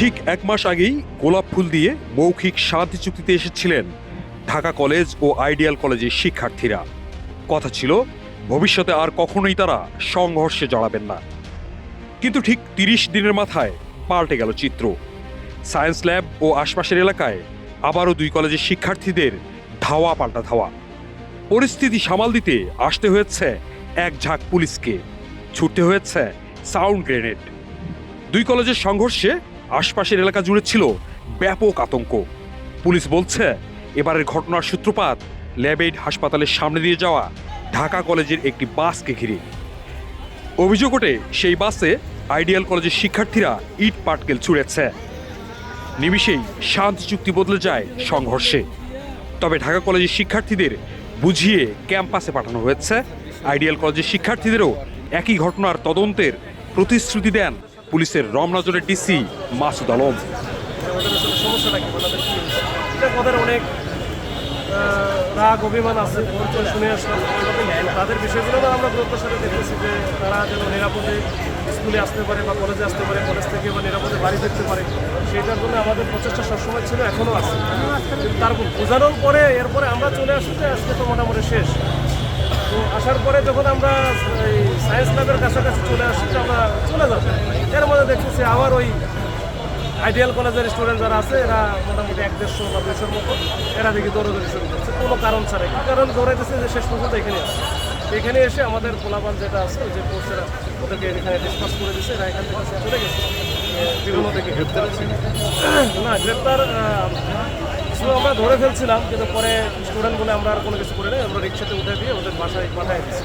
ঠিক এক মাস আগেই গোলাপ ফুল দিয়ে মৌখিক শান্তি চুক্তিতে এসেছিলেন ঢাকা কলেজ ও আইডিয়াল কলেজের শিক্ষার্থীরা। কথা ছিল, ভবিষ্যতে আর কখনোই তারা সংঘর্ষে জড়াবেন না। কিন্তু ঠিক তিরিশ দিনের মাথায় পাল্টে গেল চিত্র। সায়েন্স ল্যাব ও আশপাশের এলাকায় আবারও দুই কলেজের শিক্ষার্থীদের ধাওয়া পাল্টা ধাওয়া। পরিস্থিতি সামাল দিতে আসতে হয়েছে এক ঝাঁক পুলিশকে। ছুটতে হয়েছে সাউন্ড গ্রেনেড। দুই কলেজের সংঘর্ষে আশপাশের এলাকা জুড়ে ছিল ব্যাপক আতঙ্ক। পুলিশ বলছে, এবারের ঘটনার সূত্রপাত ল্যাবেড হাসপাতালের সামনে দিয়ে যাওয়া ঢাকা কলেজের একটি বাসকে ঘিরে। অভিযোগ ওঠে, সেই বাসে আইডিয়াল কলেজের শিক্ষার্থীরা ইট পাটকেল ছুঁড়েছে। নিমিষেই শান্তি চুক্তি বদলে যায় সংঘর্ষে। তবে ঢাকা কলেজের শিক্ষার্থীদের বুঝিয়ে ক্যাম্পাসে পাঠানো হয়েছে। আইডিয়াল কলেজের শিক্ষার্থীদেরও একই ঘটনার তদন্তের প্রতিশ্রুতি দেন পুলিশের রমনাজরের ডিসি মাসুদ আলম। অনেক রাগ, অভিমান আছে শুনে তাদের আমরা সাথে যে তারা যেন নিরাপদে স্কুলে আসতে পারে কলেজে আসতে পারে কলেজ থেকে বা নিরাপদে বাড়ি পারে। সেইটার জন্য আমাদের প্রচেষ্টা ছিল, এখনও তারপর বোঝানোর পরে, এরপরে আমরা চলে আসি যে তো মোটামুটি শেষ। তো আসার পরে যখন আমরা এই সায়েন্স ল্যাবের কাছাকাছি চলে আসি যে আমরা চলে যাব এর মধ্যে দেখতেছি আবার ওই আইডিয়াল কলেজের স্টুডেন্ট যারা আছে, এরা মোটামুটি এক দেড়শো বা দুশোর মতো এরা দেখি দৌড়াদৌড়ি শুরু করছে। কোনো কারণ ছাড়া কি কারণ? দৌড়াইতেছে যে শেষ পর্যন্ত এখানে আসে এখানে এসে আমাদের পোলাপান যেটা আছে, ওই যে কোর্সেরা ওদেরকে এখানে ডিসপাস করে দিচ্ছে এরা এখান থেকে চলে গেছে। বিভিন্ন থেকে গ্রেপ্তার না, গ্রেপ্তার আমরা ধরে ফেলছিলাম, কিন্তু পরে স্টুডেন্ট বলে আমরা আর কোনো কিছু করে নাই। আমরা রিক্সাতে উঠে দিয়ে ওদের বাসায় পাঠিয়ে দিচ্ছি